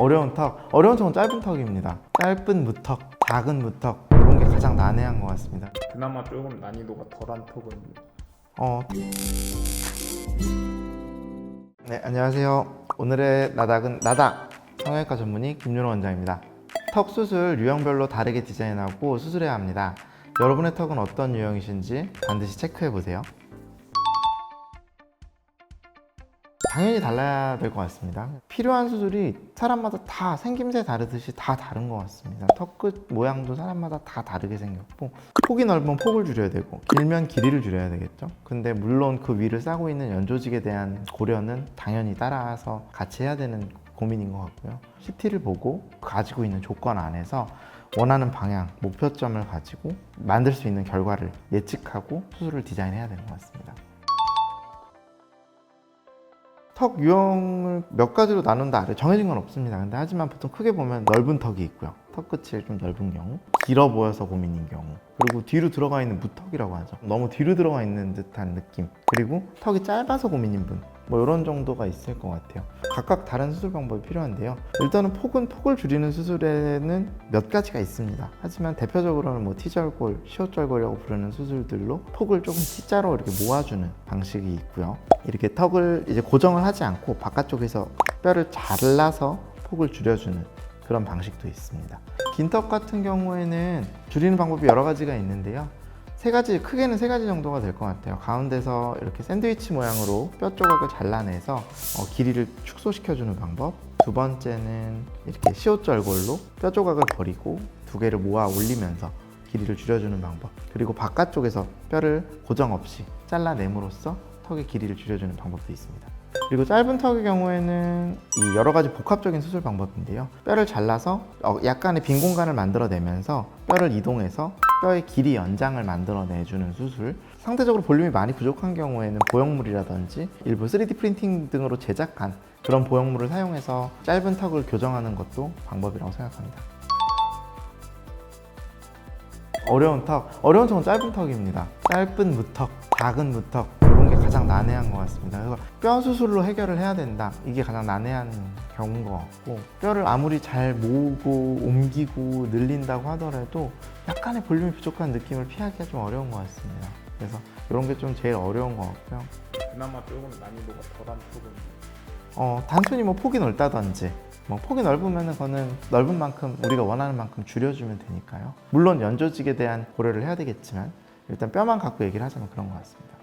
어려운 턱, 어려운 턱은 짧은 턱입니다. 짧은 무턱, 작은 무턱 이런 게 가장 난해한 것 같습니다. 그나마 조금 난이도가 덜한 턱은 어. 네, 안녕하세요. 오늘의 나닥은 나닥 성형외과 전문의 김윤호 원장입니다. 턱 수술 유형별로 다르게 디자인하고 수술해야 합니다. 여러분의 턱은 어떤 유형이신지 반드시 체크해 보세요. 당연히 달라야 될 것 같습니다. 필요한 수술이 사람마다 다 생김새 다르듯이 다 다른 것 같습니다. 턱끝 모양도 사람마다 다 다르게 생겼고 폭이 넓으면 폭을 줄여야 되고 길면 길이를 줄여야 되겠죠. 근데 물론 그 위를 싸고 있는 연조직에 대한 고려는 당연히 따라서 같이 해야 되는 고민인 것 같고요. CT를 보고 가지고 있는 조건 안에서 원하는 방향, 목표점을 가지고 만들 수 있는 결과를 예측하고 수술을 디자인해야 되는 것 같습니다. 턱 유형을 몇 가지로 나눈다 아래 정해진 건 없습니다. 근데 하지만 보통 크게 보면 넓은 턱이 있고요. 턱 끝이 좀 넓은 경우, 길어 보여서 고민인 경우, 그리고 뒤로 들어가 있는 무턱이라고 하죠. 너무 뒤로 들어가 있는 듯한 느낌. 그리고 턱이 짧아서 고민인 분, 뭐 이런 정도가 있을 것 같아요. 각각 다른 수술 방법이 필요한데요. 일단은 폭은 폭을 줄이는 수술에는 몇 가지가 있습니다. 하지만 대표적으로는 뭐 T절골, 시옷절골이라고 부르는 수술들로 폭을 조금 T자로 이렇게 모아주는 방식이 있고요. 이렇게 턱을 이제 고정을 하지 않고 바깥쪽에서 뼈를 잘라서 폭을 줄여주는 그런 방식도 있습니다. 긴 턱 같은 경우에는 줄이는 방법이 여러 가지가 있는데요. 세 가지 크게는 세 가지 정도가 될 것 같아요. 가운데서 이렇게 샌드위치 모양으로 뼈 조각을 잘라내서 어, 길이를 축소시켜 주는 방법. 두 번째는 이렇게 시옷절골로 뼈 조각을 버리고 두 개를 모아 올리면서 길이를 줄여주는 방법. 그리고 바깥쪽에서 뼈를 고정 없이 잘라냄으로써 턱의 길이를 줄여주는 방법도 있습니다. 그리고 짧은 턱의 경우에는 이 여러 가지 복합적인 수술 방법인데요. 뼈를 잘라서 어, 약간의 빈 공간을 만들어내면서 뼈를 이동해서 뼈의 길이 연장을 만들어내주는 수술. 상대적으로 볼륨이 많이 부족한 경우에는 보형물이라든지 일부 3D 프린팅 등으로 제작한 그런 보형물을 사용해서 짧은 턱을 교정하는 것도 방법이라고 생각합니다. 어려운 턱, 어려운 턱은 짧은 턱입니다. 짧은 무턱, 작은 무턱 게 가장 난해한 것 같습니다. 그래서 뼈 수술로 해결을 해야 된다. 이게 가장 난해한 경우인 것 같고 뼈를 아무리 잘 모으고 옮기고 늘린다고 하더라도 약간의 볼륨이 부족한 느낌을 피하기가 좀 어려운 것 같습니다. 그래서 이런 게 좀 제일 어려운 것 같고요. 그나마 조금 난이도가 덜한 턱은 어, 단순히 뭐 폭이 넓다든지 뭐 폭이 넓으면 그거는 넓은 만큼 우리가 원하는 만큼 줄여주면 되니까요. 물론 연조직에 대한 고려를 해야 되겠지만 일단 뼈만 갖고 얘기를 하자면 그런 것 같습니다.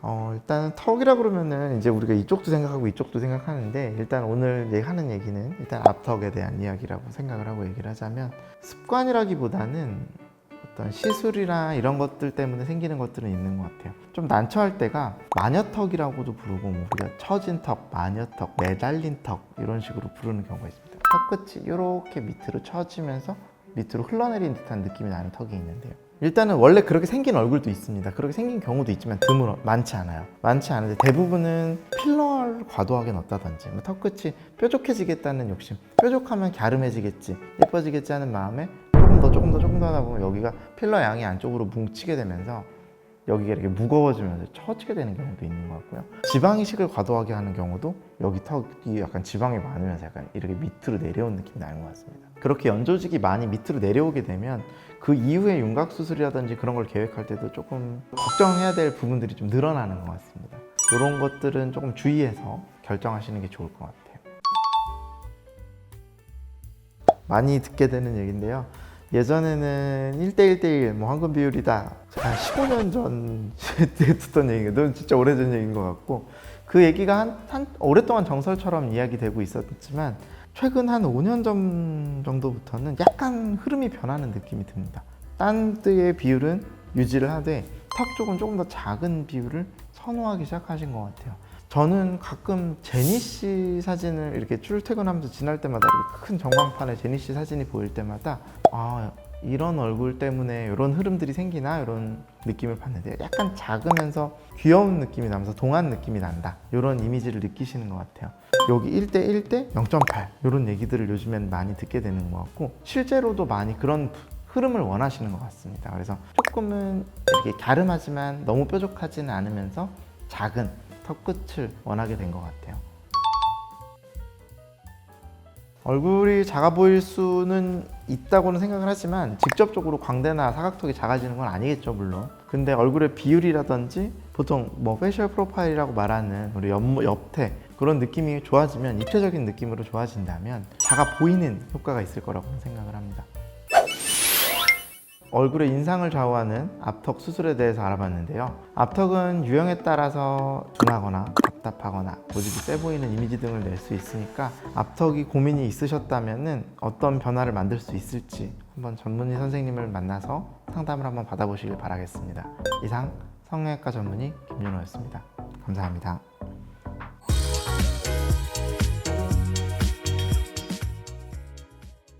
어, 일단 턱이라 그러면은 이제 우리가 이쪽도 생각하고 이쪽도 생각하는데 일단 오늘 하는 얘기는 일단 앞턱에 대한 이야기라고 생각을 하고 얘기를 하자면 습관이라기보다는 어떤 시술이나 이런 것들 때문에 생기는 것들은 있는 것 같아요. 좀 난처할 때가 마녀턱이라고도 부르고 뭐 우리가 처진 턱, 마녀턱, 매달린 턱 이런 식으로 부르는 경우가 있습니다. 턱 끝이 이렇게 밑으로 처지면서 밑으로 흘러내린 듯한 느낌이 나는 턱이 있는데요. 일단은 원래 그렇게 생긴 얼굴도 있습니다. 그렇게 생긴 경우도 있지만 드물어 많지 않아요. 많지 않은데 대부분은 필러를 과도하게 넣었다든지 뭐 턱 끝이 뾰족해지겠다는 욕심, 뾰족하면 갸름해지겠지, 예뻐지겠지 하는 마음에 조금 더 조금 더 조금 더 하다 보면 여기가 필러 양이 안쪽으로 뭉치게 되면서 여기가 이렇게 무거워지면서 처지게 되는 경우도 있는 것 같고요. 지방 이식을 과도하게 하는 경우도 여기 턱이 약간 지방이 많으면서 약간 이렇게 밑으로 내려온 느낌이 나는 것 같습니다. 그렇게 연조직이 많이 밑으로 내려오게 되면 그 이후에 윤곽 수술이라든지 그런 걸 계획할 때도 조금 걱정해야 될 부분들이 좀 늘어나는 것 같습니다. 이런 것들은 조금 주의해서 결정하시는 게 좋을 것 같아요. 많이 듣게 되는 얘기인데요. 예전에는 1대1대1 뭐 황금 비율이다. 한 15년 전 듣던 얘기가 넌 진짜 오래전 얘기인 것 같고 그 얘기가 한, 한 오랫동안 정설처럼 이야기되고 있었지만 최근 한 5년 전 정도부터는 약간 흐름이 변하는 느낌이 듭니다. 딴 데의 비율은 유지를 하되 턱 쪽은 조금 더 작은 비율을 선호하기 시작하신 것 같아요. 저는 가끔 제니 씨 사진을 이렇게 출퇴근하면서 지날 때마다 이렇게 큰 전광판에 제니 씨 사진이 보일 때마다 아 이런 얼굴 때문에 이런 흐름들이 생기나? 이런 느낌을 받는데 약간 작으면서 귀여운 느낌이 나면서 동안 느낌이 난다. 이런 이미지를 느끼시는 것 같아요. 여기 1대 1대 0.8 이런 얘기들을 요즘엔 많이 듣게 되는 것 같고 실제로도 많이 그런 흐름을 원하시는 것 같습니다. 그래서 조금은 이렇게 갸름하지만 너무 뾰족하지는 않으면서 작은 턱 끝을 원하게 된 것 같아요. 얼굴이 작아 보일 수는 있다고는 생각을 하지만 직접적으로 광대나 사각턱이 작아지는 건 아니겠죠 물론. 근데 얼굴의 비율이라든지 보통 뭐 페이셜 프로파일이라고 말하는 우리 옆, 옆태 그런 느낌이 좋아지면 입체적인 느낌으로 좋아진다면 작아 보이는 효과가 있을 거라고 생각을 합니다 얼굴의 인상을 좌우하는 앞턱 수술에 대해서 알아봤는데요. 앞턱은 유형에 따라서 둔하거나 답답하거나 고집이 세 보이는 이미지 등을 낼 수 있으니까 앞턱이 고민이 있으셨다면 어떤 변화를 만들 수 있을지 한번 전문의 선생님을 만나서 상담을 한번 받아보시길 바라겠습니다. 이상 성형외과 전문의 김윤호였습니다. 감사합니다.